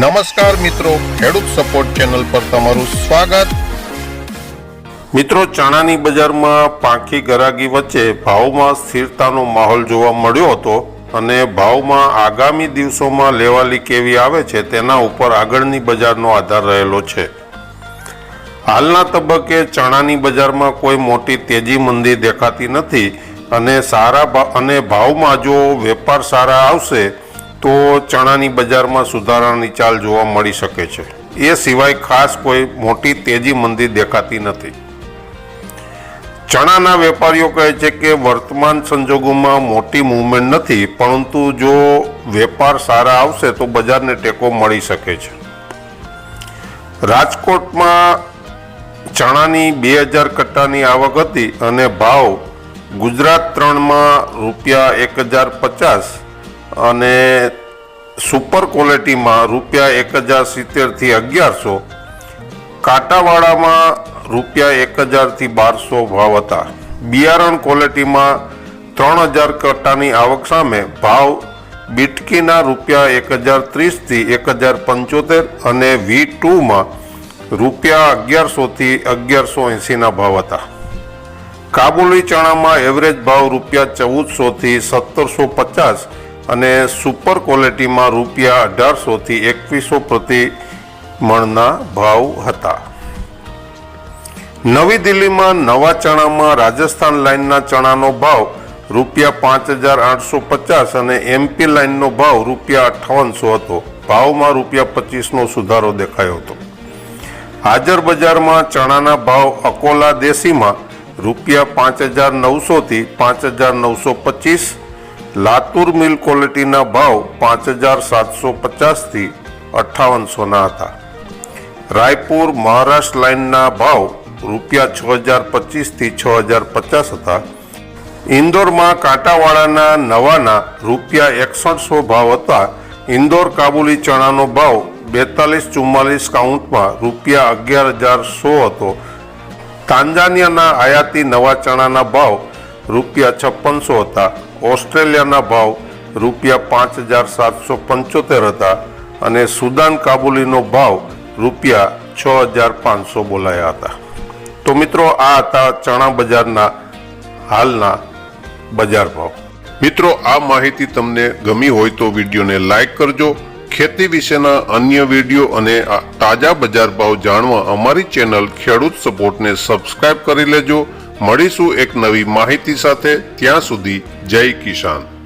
નમસ્કાર મિત્રો, ખેડૂત સપોર્ટ ચેનલ પર તમારું સ્વાગત. મિત્રો, ચણાની બજારમાં પાંખી ગરાગી વચ્ચે ભાવમાં સ્થિરતાનો માહોલ જોવા મળ્યો હતો અને ભાવમાં આગામી દિવસોમાં લેવાલી કેવી આવે છે તેના ઉપર આગળની બજારનો આધાર રહેલો છે. હાલના તબક્કે ચણાની બજારમાં કોઈ મોટી તેજી મંદી દેખાતી નથી અને સારા અને ભાવમાં જો વેપાર સારા આવશે તો ચણાની બજારમાં સુધારાની ચાલ જોવા મળી શકે છે. એ સિવાય ખાસ કોઈ મોટી તેજી મંદી દેખાતી નથી. ચણાના વેપારીઓ કહે છે કે વર્તમાન સંજોગોમાં મોટી મૂવમેન્ટ નથી, પરંતુ જો વેપાર સારા આવશે તો બજારને ટેકો મળી શકે છે. રાજકોટમાં ચણાની બે હજાર કટ્ટાની આવક હતી અને ભાવ ગુજરાત ત્રણમાં રૂપિયા એક હજાર પચાસ અને સુપર ક્વોલિટીમાં રૂપિયા એક હજાર સિત્તેરથી અગિયારસો કાંટાવાળામાં રૂપિયા એક હજારથી બારસો ભાવ હતા. બિયારણ ક્વોલિટીમાં ત્રણ હજાર કટ્ટાની આવક સામે ભાવ બીટકીના રૂપિયા એક હજાર ત્રીસથી એક હજાર પંચોતેર અને વી ટુમાં રૂપિયા અગિયારસોથી અગિયારસો એંસીના ભાવ હતા. કાબુલી ચણામાં એવરેજ ભાવ રૂપિયા ચૌદસોથી સત્તરસો પચાસ અને સુપર ક્વોલિટીમાં રૂપિયા અઢારસોથી એકવીસો પ્રતિ મણના ભાવ હતા. નવી દિલ્હીમાં નવા ચણામાં રાજસ્થાન લાઇનના ચણાનો ભાવ રૂપિયા પાંચ હજાર આઠસો પચાસ અને એમપી લાઇનનો ભાવ રૂપિયા અઠ્ઠાવનસો હતો. ભાવમાં રૂપિયા પચીસનો સુધારો દેખાયો હતો. હાજર બજારમાં ચણાના ભાવ અકોલા દેશીમાં રૂપિયા પાંચ હજાર નવસોથી પાંચ હજાર નવસો પચીસ લાતુર મિલ ક્વોલિટીના ભાવ પાંચ હજાર સાતસો પચાસથી અઠ્ઠાવનસોના હતા. રાયપુર મહારાષ્ટ્ર લાઇનના ભાવ રૂપિયા છ હજાર પચીસથી છ હજાર પચાસ હતા. ઇન્દોરમાં કાંટાવાળાના નવાના રૂપિયા એકસઠસો ભાવ હતા. ઇન્દોર કાબુલી ચણાનો ભાવ બેતાલીસ ચુમ્માલીસ કાઉન્ટમાં રૂપિયા અગિયાર હજાર સો હતો. તાંજાનિયાના આયાતી નવા ચણાના ભાવ રૂપિયા છપ્પનસો હતા. ઓસ્ટ્રેલિયાના ભાવ રૂપિયા પાંચ હજાર સાતસો પંચોતેર હતા અને સુદાન કાબુલીનો ભાવ રૂપિયા છ હજાર પાંચસો બોલાયા હતા. તો મિત્રો, આ હતા ચણા બજારના હાલના બજાર ભાવ. મિત્રો, આ માહિતી તમને ગમી હોય તો વિડીયોને લાઇક કરજો. ખેતી વિશેના અન્ય વીડિયો અને તાજા બજાર ભાવ જાણવા અમારી ચેનલ ખેડૂત સપોર્ટને સબસ્ક્રાઇબ કરી લેજો. મળીશું એક નવી માહિતી સાથે. ત્યાં સુધી જય કિસાન.